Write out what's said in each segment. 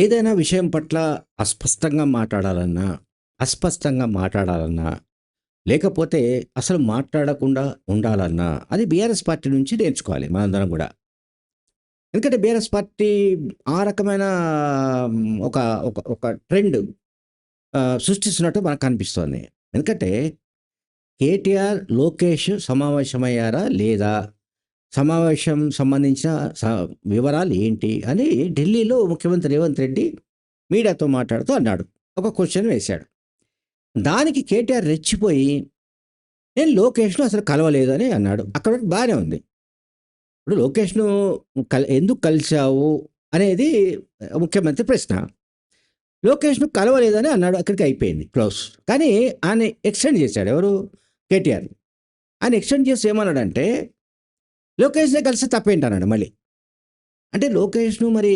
ఏదైనా విషయం పట్ల అస్పష్టంగా మాట్లాడాలన్నా, అస్పష్టంగా మాట్లాడాలన్నా, లేకపోతే అసలు మాట్లాడకుండా ఉండాలన్నా, అది బీఆర్ఎస్ పార్టీ నుంచి నేర్చుకోవాలి మనందరం కూడా ఎందుకంటే బీఆర్ఎస్ పార్టీ ఆ రకమైన ఒక ఒక ఒక ట్రెండ్ సృష్టిస్తున్నట్టు మనకు కనిపిస్తోంది. ఎందుకంటే కేటీఆర్, లోకేష్ సమావేశమయ్యారా లేదా? సమావేశం సంబంధించిన స వివరాలు ఏంటి? అని ఢిల్లీలో ముఖ్యమంత్రి రేవంత్ రెడ్డి మీడియాతో మాట్లాడుతూ అన్నాడు. ఒక క్వశ్చన్ వేశాడు. దానికి కేటీఆర్ రెచ్చిపోయి నేను లోకేష్‌ను అసలు కలవలేదు అని అన్నాడు. అక్కడ బాగానే ఉంది. ఇప్పుడు లోకేష్‌ను కల్ ఎందుకు కలిసావు అనేది ముఖ్యమంత్రి ప్రశ్న. లోకేష్‌ను కలవలేదని అన్నాడు. అక్కడికి అయిపోయింది. క్లోజ్. కానీ ఆయన ఎక్స్టెండ్ చేశాడు. ఎవరు? కేటీఆర్. ఆయన ఎక్స్టెండ్ చేసి ఏమన్నాడంటే లోకేష్‌నే కలిస్తే తప్పేంటన్నాడు మళ్ళీ. అంటే లోకేష్‌ను మరి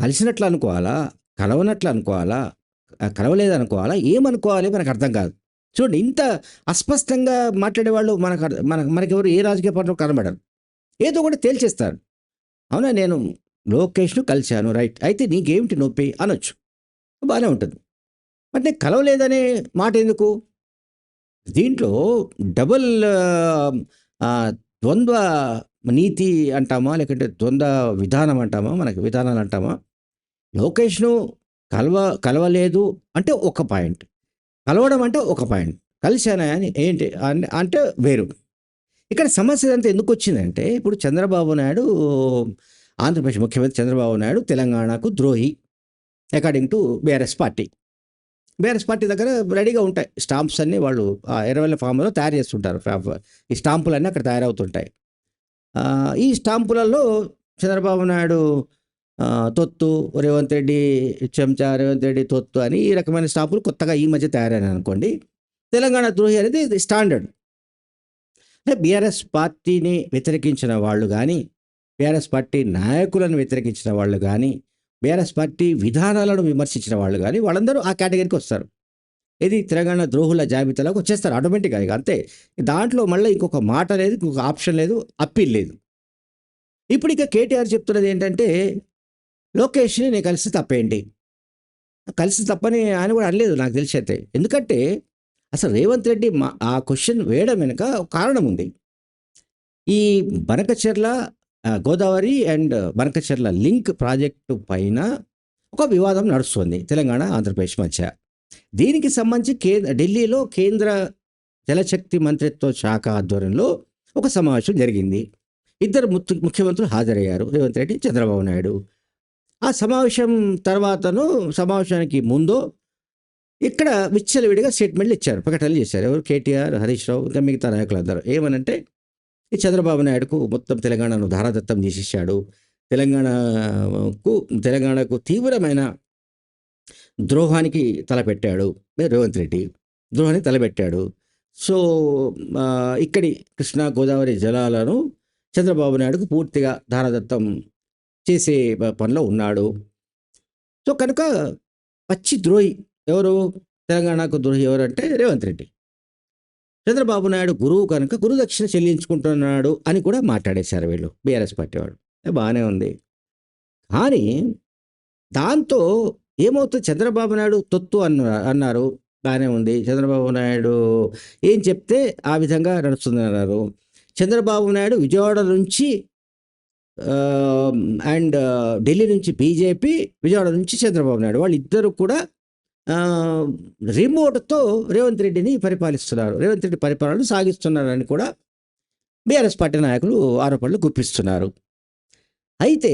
కలిసినట్లు అనుకోవాలా? కలవనట్లు అనుకోవాలా? కలవలేదు అనుకోవాలా ఏమనుకోవాలి మనకు అర్థం కాదు. చూడండి ఇంత అస్పష్టంగా మాట్లాడేవాళ్ళు మనకు అర్ మనకు మనకెవరు ఏ రాజకీయ పార్టీలో కనబడరు. ఏదో ఒకటి తేల్చేస్తారు. అవునా నేను లోకేష్‌ను కలిశాను రైట్. అయితే నీకేమిటి నొప్పి అనొచ్చు. బాగానే ఉంటుంది. అంటే కలవలేదనే మాట ఎందుకు? దీంట్లో డబుల్ ద్వంద్వ నీతి అంటామా? లేకంటే ద్వంద్వ విధానం అంటామా? మనకి విధానాలు అంటామా? లోకేష్‌ను కలవ కలవలేదు అంటే ఒక పాయింట్. కలవడం అంటే ఒక పాయింట్. కలిశానా అని ఏంటి? అంటే వేరు. ఇక్కడ సమస్య ఎందుకు వచ్చిందంటే ఇప్పుడు చంద్రబాబు నాయుడు ఆంధ్రప్రదేశ్ ముఖ్యమంత్రి చంద్రబాబు నాయుడు తెలంగాణకు ద్రోహి according to BRS party. BRS party దగ్గర రెడీగా ఉంటాయి. స్టాంప్స్ అన్నీ వాళ్ళు ఆ ఎర్రవెల్ల ఫామ్‌లో తయారు చేస్తుంటారు. ఈ స్టాంపులన్నీ అక్కడ తయారవుతుంటాయి. ఈ స్టాంపులలో చంద్రబాబు నాయుడు తొత్తు, రేవంత్ రెడ్డి చెంచా, రేవంత్ రెడ్డి తొత్తు అని ఈ రకమైన స్టాంపులు కొత్తగా ఈ మధ్య తయారైనాయనుకోండి. తెలంగాణ ద్రోహి అనేది ఇది స్టాండర్డ్. అంటే బీఆర్ఎస్ పార్టీని వ్యతిరేకించిన వాళ్ళు కానీ బీఆర్ఎస్ పార్టీ నాయకులను వ్యతిరేకించిన వాళ్ళు కానీ బీఆర్ఎస్ పార్టీ విధానాలను విమర్శించిన వాళ్ళు కానీ వాళ్ళందరూ ఆ కేటగిరీకి వస్తారు. ఇది తెలంగాణ ద్రోహుల జాబితాలోకి వచ్చేస్తారు ఆటోమేటిక్‌గా ఇక అంతే. దాంట్లో మళ్ళీ ఇంకొక మాట లేదు. ఇంకొక ఆప్షన్ లేదు. అప్పీల్ లేదు. ఇప్పుడు ఇక కేటీఆర్ చెప్తున్నది ఏంటంటే లోకేష్‌ని నేను కలిసి తప్పేయండి కలిసి తప్పని ఆయన కూడా అనలేదు నాకు తెలిసైతే. ఎందుకంటే అసలు రేవంత్ రెడ్డి మా ఆ క్వశ్చన్ వేయడం వెనుక ఒక కారణం ఉంది. ఈ Banakacherla Godavari and Banakacherla link project పైన ఒక వివాదం నడుస్తుంది. తెలంగాణ, ఆంధ్రప్రదేశ్ మధ్య. దీనికి సంబంధించి కే ఢిల్లీలో కేంద్ర జలశక్తి మంత్రిత్వ శాఖ ఆధ్వర్యంలో ఒక సమావేశం జరిగింది. ఇద్దరు ముత్తు ముఖ్యమంత్రులు హాజరయ్యారు. రేవంత్ రెడ్డి, చంద్రబాబు నాయుడు. ఆ సమావేశం తర్వాతను సమావేశానికి ముందు ఇక్కడ విచ్చలవిడిగా స్టేట్మెంట్‌లు ఇచ్చారు. ప్రకటనలు చేశారు. ఎవరు? కేటీఆర్, హరీష్ రావు ఇంకా మిగతా నాయకులందరూ. ఏమనంటే ఈ చంద్రబాబు నాయుడుకు మొత్తం తెలంగాణను ధారాదత్తం చేసేసాడు. తెలంగాణకు తెలంగాణకు తీవ్రమైన ద్రోహానికి తలపెట్టాడు. రేవంత్ రెడ్డి. ద్రోహానికి తలపెట్టాడు. సో, ఇక్కడి కృష్ణా, గోదావరి జలాలను చంద్రబాబు నాయుడుకు పూర్తిగా ధారాదత్తం చేసే పనిలో ఉన్నాడు. సో, కనుక పచ్చి ద్రోహి ఎవరు? తెలంగాణకు ద్రోహి ఎవరంటే రేవంత్ రెడ్డి. చంద్రబాబు నాయుడు గురువు కనుక గురుదక్షిణ చెల్లించుకుంటున్నాడు అని కూడా మాట్లాడేశారు వీళ్ళు బీఆర్ఎస్ పార్టీ వాళ్ళు. బాగానే ఉంది. కానీ దాంతో ఏమవుతుంది చంద్రబాబు నాయుడు తొత్తు అన్న అన్నారు. బాగానే ఉంది. చంద్రబాబు నాయుడు ఏం చెప్తే ఆ విధంగా నడుస్తుంది అన్నారు చంద్రబాబు నాయుడు విజయవాడ నుంచి అండ్ ఢిల్లీ నుంచి బీజేపీ, విజయవాడ నుంచి చంద్రబాబు నాయుడు వాళ్ళిద్దరూ కూడా రిమోట్‌తో రేవంత్ రెడ్డిని పరిపాలిస్తున్నారు. రేవంత్ రెడ్డి పరిపాలన సాగిస్తున్నారని కూడా బీఆర్ఎస్ పార్టీ నాయకులు ఆరోపణలు గుప్పిస్తున్నారు. అయితే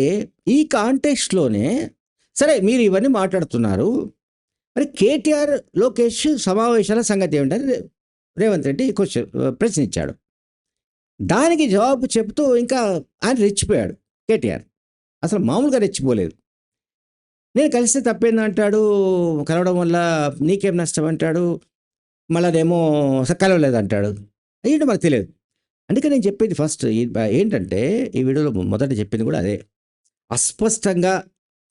ఈ కాంటెక్స్ట్‌లోనే సరే మీరు ఇవన్నీ మాట్లాడుతున్నారు. మరి కేటీఆర్, లోకేష్ సమావేశాల సంగతి ఏమిటని రేవంత్ రెడ్డి క్వశ్చన్ ప్రశ్నించాడు. దానికి జవాబు చెప్తూ ఇంకా ఆయన రెచ్చిపోయాడు కేటీఆర్. అసలు మామూలుగా రెచ్చిపోలేదు. నేను కలిస్తే తప్పేందంటాడు. కలవడం వల్ల నీకేం నష్టం అంటాడు. మళ్ళనేమో అసలు కలవలేదంటాడు. ఏంటో మనకు తెలియదు. అందుకే నేను చెప్పేది ఫస్ట్ ఏంటంటే ఈ వీడియోలో మొదట చెప్పింది కూడా అదే. అస్పష్టంగా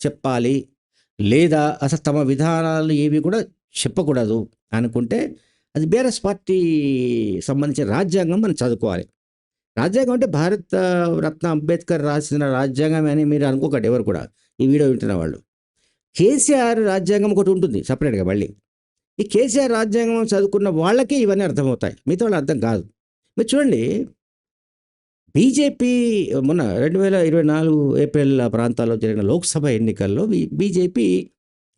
చెప్పాలి. లేదా అసలు తమ విధానాలు ఏవి కూడా చెప్పకూడదు అనుకుంటే అది బీఆర్ఎస్ పార్టీ సంబంధించిన రాజ్యాంగం మనం చదువుకోవాలి. రాజ్యాంగం అంటే భారత రత్న అంబేద్కర్ రాసిన రాజ్యాంగం అని మీరు అనుకోకండి ఎవరు కూడా. ఈ వీడియో వింటున్న వాళ్ళు. కేసీఆర్ రాజ్యాంగం ఒకటి ఉంటుంది సపరేట్గా మళ్ళీ. ఈ కేసీఆర్ రాజ్యాంగం చదువుకున్న వాళ్ళకే ఇవన్నీ అర్థమవుతాయి. మిగతా వాళ్ళు అర్థం కాదు. మీరు చూడండి బీజేపీ మొన్న రెండు వేల ఇరవై నాలుగు ఏప్రిల్ ప్రాంతాల్లో జరిగిన లోక్సభ ఎన్నికల్లో బీజేపీ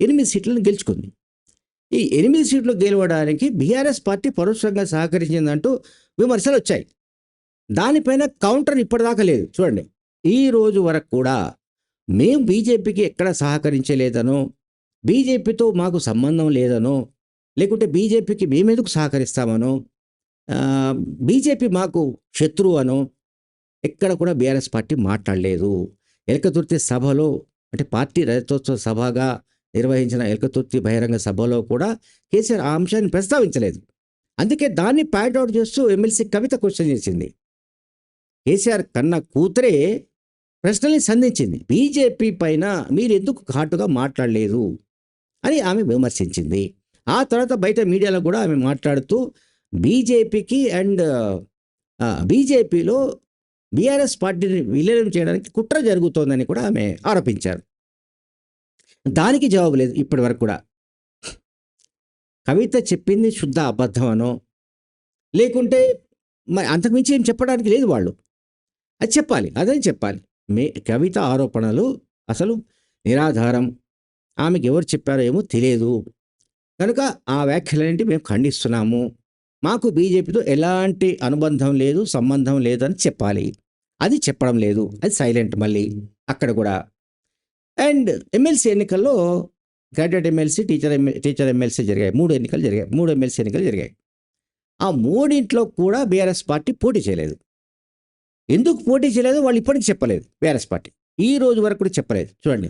ఎనిమిది సీట్లను గెలుచుకుంది. ఈ ఎనిమిది సీట్లు గెలవడానికి బీఆర్ఎస్ పార్టీ పరోక్షంగా సహకరించిందంటూ విమర్శలు వచ్చాయి దానిపైన కౌంటర్ ఇప్పటిదాకా లేదు. చూడండి ఈ రోజు వరకు కూడా మేము బీజేపీకి ఎక్కడ సహకరించలేదనో బీజేపీతో మాకు సంబంధం లేదనో లేకుంటే బీజేపీకి మేమెందుకు సహకరిస్తామనో బీజేపీ మాకు శత్రువు అనో ఎక్కడ కూడా బీఆర్ఎస్ పార్టీ మాట్లాడలేదు. ఎలకతుర్తి సభలో అంటే పార్టీ రజతోత్సవ సభగా నిర్వహించిన ఎలకతుర్తి బహిరంగ సభలో కూడా కేసీఆర్ ఆ అంశాన్ని ప్రస్తావించలేదు. అందుకే దాన్ని అవుట్ చేస్తూ ఎమ్మెల్సీ కవిత క్వశ్చన్ చేసింది. కేసీఆర్ కన్న కూతురే ప్రశ్నల్ని సంధించింది. బీజేపీ పైన మీరు ఎందుకు ఘాటుగా మాట్లాడలేదు? అని ఆమె విమర్శించింది. ఆ తర్వాత బయట మీడియాలో కూడా ఆమె మాట్లాడుతూ బీజేపీకి అండ్ బీజేపీలో బీఆర్ఎస్ పార్టీని విలీనం చేయడానికి కుట్ర జరుగుతోందని కూడా ఆమె ఆరోపించారు. దానికి జవాబు లేదు ఇప్పటి వరకు కూడా. కవిత చెప్పింది శుద్ధ అబద్ధమనో లేకుంటే మరి అంతకుమించి ఏం చెప్పడానికి లేదు వాళ్ళు. అది చెప్పాలి అదే చెప్పాలి. మే కవిత ఆరోపణలు అసలు నిరాధారం. ఆమెకు ఎవరు చెప్పారో ఏమో తెలియదు. కనుక ఆ వ్యాఖ్యలన్నింటి మేము ఖండిస్తున్నాము. మాకు బీజేపీతో ఎలాంటి అనుబంధం లేదు సంబంధం లేదని చెప్పాలి. అది చెప్పడం లేదు. అది సైలెంట్ మళ్ళీ అక్కడ కూడా. అండ్ ఎమ్మెల్సీ ఎన్నికల్లో గ్రాడ్యుయేట్ ఎమ్మెల్సీ టీచర్ ఎమ్మె టీచర్ ఎమ్మెల్సీ జరిగాయి. మూడు ఎన్నికలు జరిగాయి. మూడు ఎమ్మెల్సీ ఎన్నికలు జరిగాయి. ఆ మూడింట్లో కూడా బీఆర్ఎస్ పార్టీ పోటీ చేయలేదు. ఎందుకు పోటీ చేయలేదు వాళ్ళు ఇప్పటికీ చెప్పలేదు. బీఆర్ఎస్ పార్టీ ఈ రోజు వరకు కూడా చెప్పలేదు. చూడండి.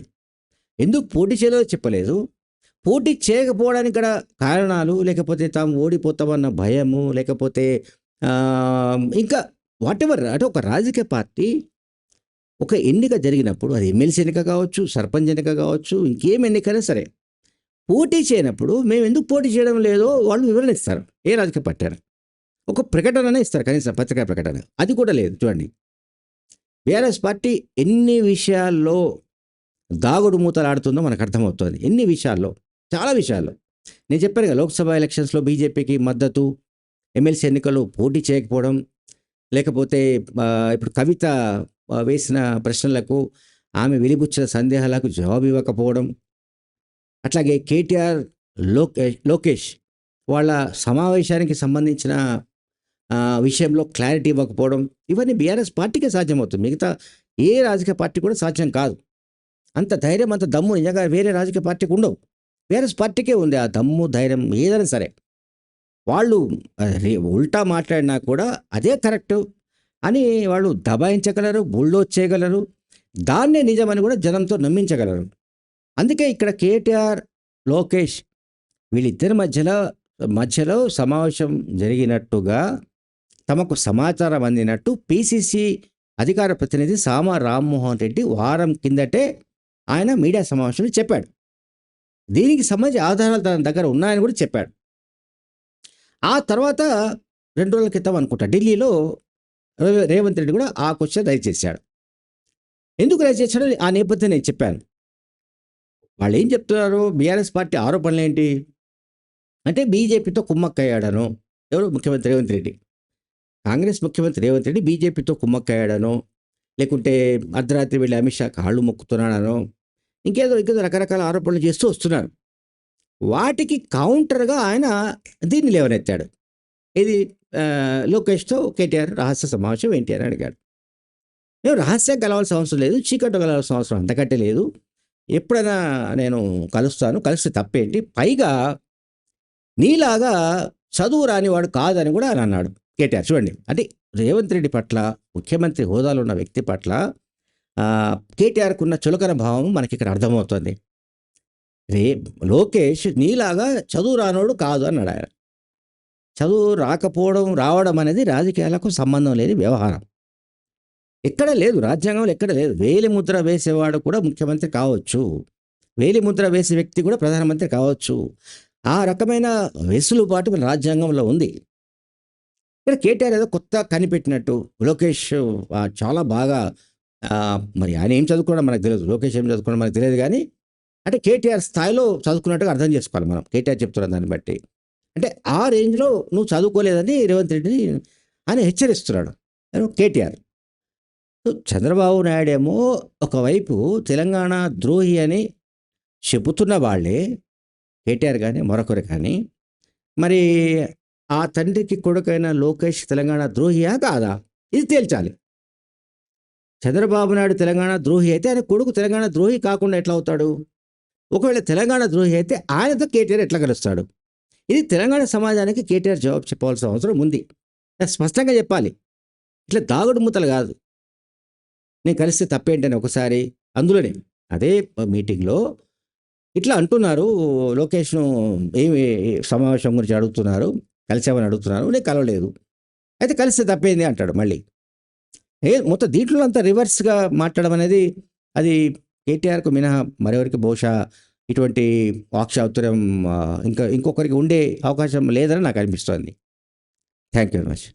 ఎందుకు పోటీ చేయలేదో చెప్పలేదు. పోటీ చేయకపోవడానికి గల కారణాలు లేకపోతే తాము ఓడిపోతామన్న భయము లేకపోతే ఇంకా వాటెవర్ అంటే ఒక రాజకీయ పార్టీ ఒక ఎన్నిక జరిగినప్పుడు అది ఎమ్మెల్సీ ఎన్నిక కావచ్చు సర్పంచ్ ఎన్నిక కావచ్చు ఇంకేం ఎన్నికైనా సరే పోటీ చేయనప్పుడు మేము ఎందుకు పోటీ చేయడం లేదో వాళ్ళు వివరణ ఇస్తారు. ఏ రాజకీయ పార్టీ ఒక ప్రకటన ఇస్తారు కనీసం పత్రికా ప్రకటన. అది కూడా లేదు చూడండి. బీఆర్ఎస్ పార్టీ ఎన్ని విషయాల్లో దాగుడు మూతలాడుతుందో మనకు అర్థమవుతుంది. ఎన్ని విషయాల్లో? చాలా విషయాల్లో. నేను చెప్పాను కదా లోక్సభ ఎలక్షన్స్లో బీజేపీకి మద్దతు ఎమ్మెల్సీ ఎన్నికల్లో పోటీ చేయకపోవడం లేకపోతే ఇప్పుడు కవిత వేసిన ప్రశ్నలకు ఆమె వెలిబుచ్చిన సందేహాలకు జవాబు ఇవ్వకపోవడం అట్లాగే కేటీఆర్ లోకేష్ లోకేష్ వాళ్ళ సమావేశానికి సంబంధించిన విషయంలో క్లారిటీ ఇవ్వకపోవడం ఇవన్నీ బీఆర్ఎస్ పార్టీకే సాధ్యమవుతుంది. మిగతా ఏ రాజకీయ పార్టీ కూడా సాధ్యం కాదు. అంత ధైర్యం అంత దమ్ము నిజంగా వేరే రాజకీయ పార్టీకి ఉండవు. బీఆర్ఎస్ పార్టీకే ఉంది ఆ దమ్ము ధైర్యం ఏదైనా సరే. వాళ్ళు ఉల్టా మాట్లాడినా కూడా అదే కరెక్ట్ అని వాళ్ళు దబాయించగలరు బుల్డోజ్ చేయగలరు. దాన్నే నిజమని కూడా జనంతో నమ్మించగలరు. అందుకే ఇక్కడ కేటీఆర్ లోకేష్ వీళ్ళిద్దరి మధ్యలో మధ్యలో సమావేశం జరిగినట్టుగా తమకు సమాచారం అందినట్టు పిసిసి అధికార ప్రతినిధి సామా రామ్మోహన్ రెడ్డి వారం కిందటే ఆయన మీడియా సమావేశంలో చెప్పాడు. దీనికి సంబంధించి ఆధారాలు తన దగ్గర ఉన్నాయని కూడా చెప్పాడు. ఆ తర్వాత రెండు రోజుల క్రితం అనుకుంటా ఢిల్లీలో రేవంత్ రెడ్డి కూడా ఆ క్వశ్చన్ రైజ్ చేశాడు. ఎందుకు రైజ్ చేశాడో ఆ నేపథ్యం నేను చెప్పాను. వాళ్ళు ఏం చెప్తున్నారు? బీఆర్ఎస్ పార్టీ ఆరోపణలు ఏంటి అంటే బీజేపీతో కుమ్మక్కయ్యాడను ఎవరు? ముఖ్యమంత్రి రేవంత్ రెడ్డి. కాంగ్రెస్ ముఖ్యమంత్రి రేవంత్ రెడ్డి బీజేపీతో కుమ్మక్కయ్యాడనో లేకుంటే అర్ధరాత్రి వెళ్ళి అమిత్ షా కాళ్ళు మొక్కుతున్నాడనో ఇంకేదో ఇంకేదో రకరకాల ఆరోపణలు చేస్తూ వస్తున్నారు. వాటికి కౌంటర్గా ఆయన దీన్ని లేవనెత్తాడు. ఇది లోకేష్తో కేటీఆర్ రహస్య సమావేశం ఏంటి అని అడిగాడు. మేము రహస్యం కలవాల్సిన అవసరం లేదు చీకట్లో కలవాల్సిన అవసరం అంతకంటే లేదు. ఎప్పుడైనా నేను కలుస్తాను కలిస్తే తప్పేంటి? పైగా నీలాగా చదువు రానివాడు కాదని కూడా ఆయన అన్నాడు. కేటీఆర్. చూడండి అంటే రేవంత్ రెడ్డి పట్ల ముఖ్యమంత్రి హోదాలో ఉన్న వ్యక్తి పట్ల కేటీఆర్కు ఉన్న చులకన భావం మనకి ఇక్కడ అర్థమవుతుంది. రే లోకేష్ నీలాగా చదువు రానోడు కాదు అన్నాడు ఆయన. చదువు రాకపోవడం రావడం అనేది రాజకీయాలకు సంబంధం లేని వ్యవహారం. ఎక్కడ లేదు రాజ్యాంగంలో ఎక్కడ లేదు. వేలి ముద్ర వేసేవాడు కూడా ముఖ్యమంత్రి కావచ్చు. వేలి ముద్ర వేసే వ్యక్తి కూడా ప్రధానమంత్రి కావచ్చు. ఆ రకమైన వెసులుబాటు మన రాజ్యాంగంలో ఉంది. ఇక్కడ కేటీఆర్ ఏదో కొత్త కనిపెట్టినట్టు లోకేష్ చాలా బాగా మరి ఆయన ఏం చదువుకోవడం మనకు తెలియదు. లోకేష్ ఏం చదువుకోవడం మనకు తెలియదు కానీ అంటే కేటీఆర్ స్థాయిలో చదువుకున్నట్టుగా అర్థం చేసుకోవాలి మనం. కేటీఆర్ చెప్తున్న దాన్ని బట్టి. అంటే ఆ రేంజ్లో నువ్వు చదువుకోలేదని రేవంత్ రెడ్డిని ఆయన హెచ్చరిస్తున్నాడు. కేటీఆర్. చంద్రబాబు నాయుడు ఏమో ఒకవైపు తెలంగాణ ద్రోహి అని చెబుతున్న వాళ్ళే కేటీఆర్ కానీ మరొకరు కానీ మరి ఆ తండ్రికి కొడుకైన లోకేష్ తెలంగాణ ద్రోహియా కాదా? ఇది తేల్చాలి. చంద్రబాబు నాయుడు తెలంగాణ ద్రోహి అయితే ఆయన కొడుకు తెలంగాణ ద్రోహి కాకుండా ఎట్లా అవుతాడు? ఒకవేళ తెలంగాణ ద్రోహి అయితే ఆయనతో కేటీఆర్ ఎట్లా కలుస్తాడు? ఇది తెలంగాణ సమాజానికి కేటీఆర్ జవాబు చెప్పవలసిన అవసరం ఉంది. స్పష్టంగా చెప్పాలి. ఇట్లా దాగుడు మూతలు కాదు. నేను కలిస్తే తప్పేంటని ఒకసారి అందులోనే అదే మీటింగ్లో ఇట్లా అంటున్నారు లోకేష్ను ఏమి సమావేశం గురించి అడుగుతున్నారు. కలిసామని అడుగుతున్నాను నేను కలవలేదు. అయితే కలిస్తే తప్పేంది అంటాడు మళ్ళీ. ఏ మొత్తం దీంట్లో అంతా రివర్స్గా మాట్లాడడం అనేది అది కేటీఆర్కు మినహా మరెవరికి బహుశా ఇటువంటి వాక్చాతుర్యం ఇంకా ఇంకొకరికి ఉండే అవకాశం లేదని నాకు అనిపిస్తోంది. Thank you very much.